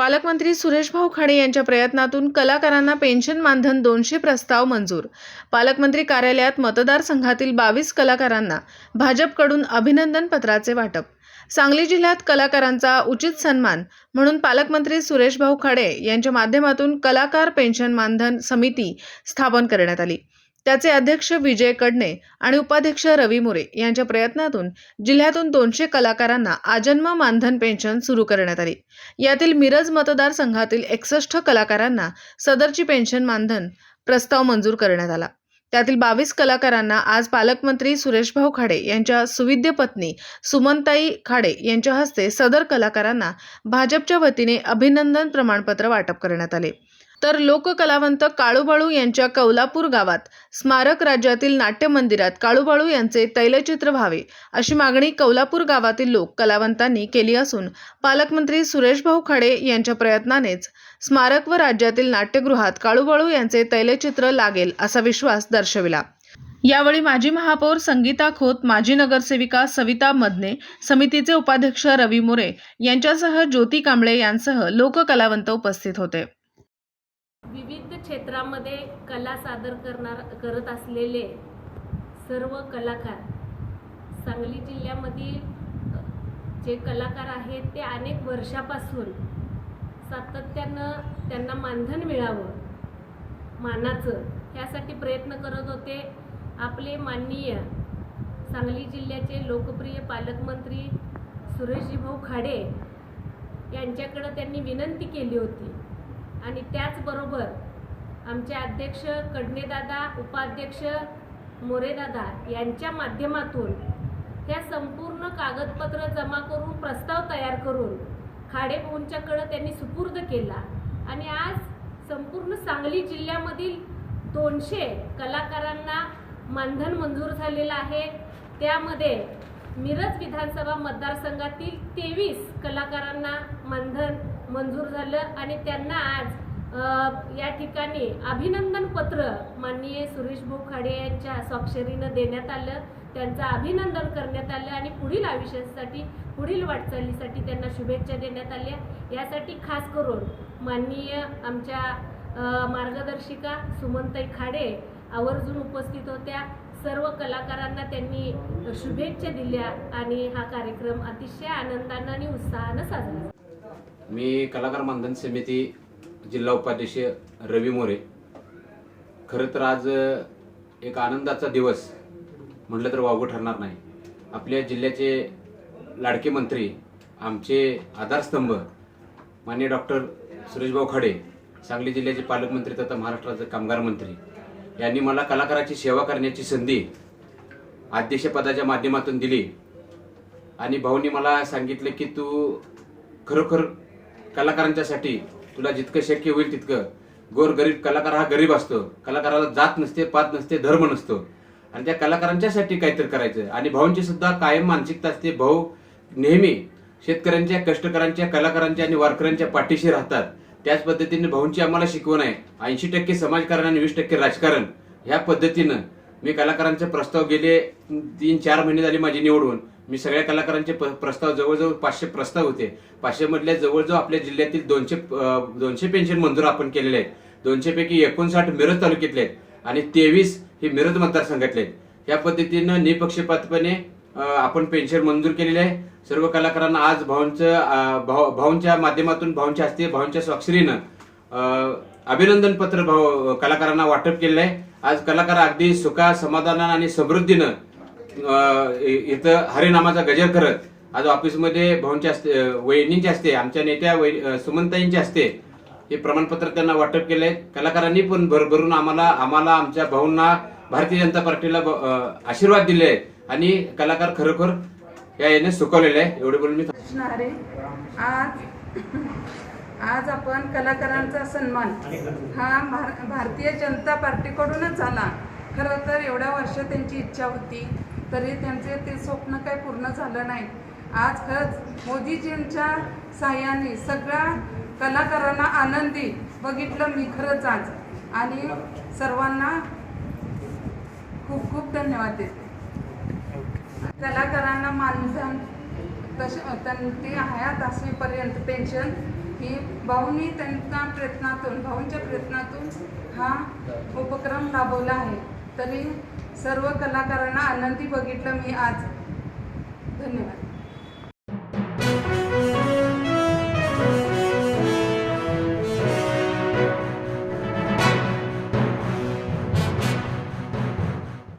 पालकमंत्री सुरेशभाऊ खाडे यांच्या प्रयत्नातून कलाकारांना पेन्शन मानधन दोनशे प्रस्ताव मंजूर. पालकमंत्री कार्यालयात मतदारसंघातील बावीस कलाकारांना भाजपकडून अभिनंदन पत्राचे वाटप. सांगली जिल्ह्यात कलाकारांचा उचित सन्मान म्हणून पालकमंत्री सुरेशभाऊ खाडे यांच्या माध्यमातून कलाकार पेन्शन मानधन समिती स्थापन करण्यात आली. त्याचे अध्यक्ष विजय कडणे आणि उपाध्यक्ष रवी मोरे यांच्या प्रयत्नातून जिल्ह्यातून दोनशे कलाकारांना आजन्म मानधन पेन्शन सुरू करण्यात आली. यातील मिरज मतदारसंघातील एकसष्ट कलाकारांना सदरची पेन्शन मानधन प्रस्ताव मंजूर करण्यात आला. त्यातील बावीस कलाकारांना आज पालकमंत्री सुरेशभाऊ खाडे यांच्या सुविद्य पत्नी सुमनताई खाडे यांच्या हस्ते सदर कलाकारांना भाजपच्या वतीने अभिनंदन प्रमाणपत्र वाटप करण्यात आले. तर लोककलावंत काळूबाळू यांच्या कौलापूर गावात स्मारक राज्यातील नाट्य मंदिरात काळूबाळू यांचे तैलचित्र व्हावे अशी मागणी कौलापूर गावातील लोक कलावंतांनी केली असून पालकमंत्री सुरेशभाऊ खडे यांच्या प्रयत्नानेच स्मारक व राज्यातील नाट्यगृहात काळूबाळू यांचे तैलचित्र लागेल असा विश्वास दर्शविला. यावेळी माजी महापौर संगीता खोत माजी नगरसेविका सविता मदने समितीचे उपाध्यक्ष रवी मोरे यांच्यासह ज्योती कांबळे यांसह लोककलावंत उपस्थित होते. क्षेत्रामध्ये कला सादर करणार करत असलेले सर्व कलाकार सांगली जिल्ह्यामधील जे कलाकार आहेत ते अनेक वर्षापासून सातत्यानं त्यांना मानधन मिळावं मानाचं ह्यासाठी प्रयत्न करत होते. आपले माननीय सांगली जिल्ह्याचे लोकप्रिय पालकमंत्री सुरेशजीभाऊ खाडे यांच्याकडं त्यांनी विनंती केली होती. आणि त्याचबरोबर आमचे अध्यक्ष कडणेदादा उपाध्यक्ष मोरेदादा यांच्या माध्यमातून त्या संपूर्ण कागदपत्र जमा करून प्रस्ताव तयार करून खाडेभाऊंच्याकडं त्यांनी सुपूर्द केला. आणि आज संपूर्ण सांगली जिल्ह्यामधील दोनशे कलाकारांना मानधन मंजूर झालेलं आहे. त्यामध्ये मिरज विधानसभा मतदारसंघातील तेवीस कलाकारांना मानधन मंजूर झालं आणि त्यांना आज या ठिकाणी अभिनंदन पत्र माननीय सुरेश भाऊ खाडे यांच्या स्वाक्षरीनं देण्यात आलं. त्यांचं अभिनंदन करण्यात आलं आणि पुढील आयुष्यासाठी पुढील वाटचालीसाठी त्यांना शुभेच्छा देण्यात आल्या. यासाठी खास करून माननीय आमच्या मार्गदर्शिका सुमनताई खाडे आवर्जून उपस्थित होत्या. सर्व कलाकारांना त्यांनी शुभेच्छा दिल्या आणि हा कार्यक्रम अतिशय आनंदानं आणि उत्साहानं साजरा मी कलाकार मानधन समिती जिल्हा उपाध्यक्ष रवी मोरे. खरं तर आज एक आनंदाचा दिवस म्हटलं तर वावगं ठरणार नाही. आपल्या जिल्ह्याचे लाडके मंत्री आमचे आधारस्तंभ माननीय डॉक्टर सुरेशभाऊ खडे सांगली जिल्ह्याचे पालकमंत्री तथा महाराष्ट्राचे कामगार मंत्री यांनी मला कलाकाराची सेवा करण्याची संधी अध्यक्षपदाच्या माध्यमातून दिली. आणि भाऊनी मला सांगितलं की तू खरोखर कलाकारांच्यासाठी तुला जितकं शक्य होईल तितकं. गोर गरीब कलाकार हा गरीब असतो. कलाकाराला जात नसते पात नसते धर्म नसतो. आणि त्या कलाकारांच्यासाठी काहीतरी करायचं. आणि भाऊंची सुद्धा कायम मानसिकता असते. भाऊ नेहमी शेतकऱ्यांच्या कष्टकऱ्यांच्या कलाकारांच्या आणि वारकऱ्यांच्या पाठीशी राहतात. त्याच पद्धतीने भाऊंची आम्हाला शिकवण आहे. ऐंशी टक्के समाजकारण आणि वीस टक्के राजकारण. ह्या पद्धतीनं मी कलाकारांचे प्रस्ताव गेले तीन चार महिने झाले माझी निवडून. मी सगळ्या कलाकारांचे प- प्रस्ताव जवळजवळ पाचशे प्रस्ताव होते. पाचशे मधल्या जवळजवळ आपल्या जिल्ह्यातील दोनशे दोनशे पेन्शन मंजूर आपण केलेले आहेत. दोनशे पैकी एकोणसाठ मिरज तालुक्यातले आहेत आणि तेवीस हे मिरज मतदारसंघातले आहेत. या पद्धतीनं निपक्षपातपणे आपण पेन्शन मंजूर केलेले आहे. सर्व कलाकारांना आज भाऊंचं भाऊ भाऊंच्या माध्यमातून भाऊंच्या हस्ते भाऊंच्या स्वाक्षरीनं अभिनंदन पत्र भाऊ कलाकारांना वाटप केलेलं आहे. आज कलाकार अगदी सुखा समाधानानं आणि समृद्धीनं इथं हरिनामाचा गजर करत आज ऑफिसमध्ये भाऊंच्या असते वहिनींचे असते आमच्या नेत्या वहि- अं, असते. हे प्रमाणपत्र त्यांना वाटप केले कलाकारांनी पण भरभरून आम्हाला आम्हाला आमच्या भाऊंना भारतीय जनता पार्टीला आशीर्वाद दिले आणि कलाकार खरोखर या याने सुकवलेले आहे एवढे बोलून मी आज आज आपण कलाकारांचा सन्मान हा भार- भारतीय जनता पार्टीकडूनच झाला. खरं तर एवढ्या वर्ष त्यांची इच्छा होती. तरी त्यांचे ते स्वप्न काही पूर्ण झालं नाही. आज खरंच मोदीजींच्या साह्याने सगळ्या कलाकारांना आनंदी बघितलं मी खरंच आज. आणि सर्वांना खूप खूप धन्यवाद देते. कलाकारांना मानधन तश त्यांनी ते हयात पेन्शन. ही भाऊंनी त्यांच्या प्रयत्नातून भाऊंच्या प्रयत्नातून हा उपक्रम राबवला आहे. तरी सर्व कलाकारांना आनंदी बघितलं मी आज. धन्यवाद.